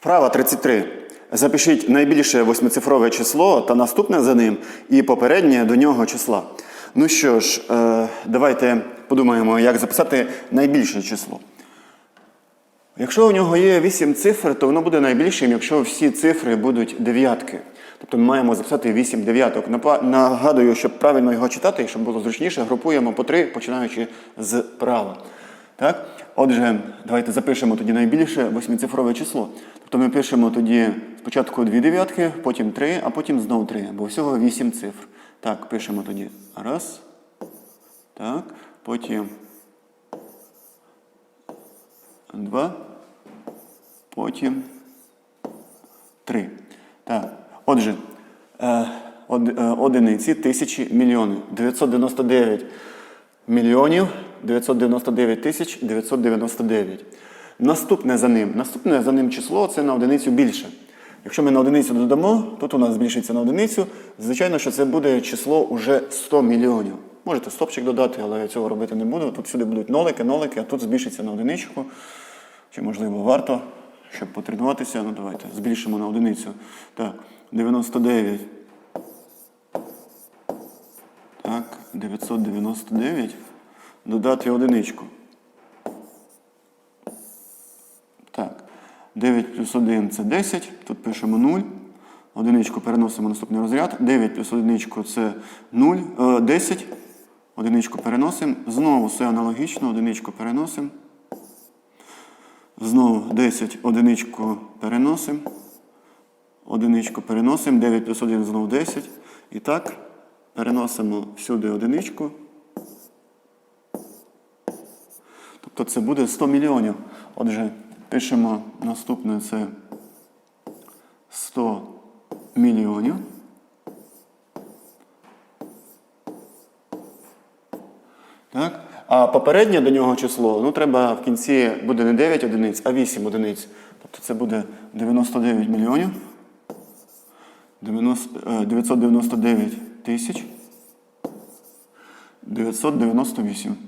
Вправа 33. Запишіть найбільше восьмицифрове число та наступне за ним і попереднє до нього числа. Ну що ж, е, давайте подумаємо, як записати найбільше число. Якщо у нього є 8 цифр, то воно буде найбільшим, якщо всі цифри будуть дев'ятки. Тобто ми маємо записати 8 дев'яток. Нагадую, щоб правильно його читати щоб було зручніше, групуємо по 3, починаючи з права. Так? Отже, давайте запишемо тоді найбільше восьмицифрове число. Тобто ми пишемо тоді спочатку 2 дев'ятки, потім 3, а потім знову 3, бо всього 8 цифр. Так, пишемо тоді раз. Так, потім два. Потім три. Так. Отже, е, е, одиниці, тисячі, мільйони. 999 мільйонів 999 тисяч 999. Наступне за ним. Наступне за ним число це на одиницю більше. Якщо ми на одиницю додамо, тут у нас збільшиться на одиницю. Звичайно, що це буде число уже 100 мільйонів. Можете стопчик додати, але я цього робити не буду. Тут сюди будуть нолики, нолики, а тут збільшиться на одиничку. Чи можливо варто, щоб потренуватися? Ну давайте збільшимо на одиницю. Так, 99. Так, 999. Додати одиничку. Так. 9 плюс 1 це 10. Тут пишемо 0. Одиничку переносимо в наступний розряд. 9 плюс одиничку це 0, е, 10. Одиничку переносимо. Знову все аналогічно. Одиничку переносимо. Знову 10 одиничку переносимо. Одиничку переносимо. 9 плюс 1 знову 10. І так, переносимо всюди одиничку. Тобто це буде 100 мільйонів. Отже, пишемо наступне це 100 мільйонів. Так? А попереднє до нього число, ну треба в кінці буде не 9 одиниць, а 8 одиниць. Тобто це буде 99 мільйонів. 90, е, 999 тисяч. 998.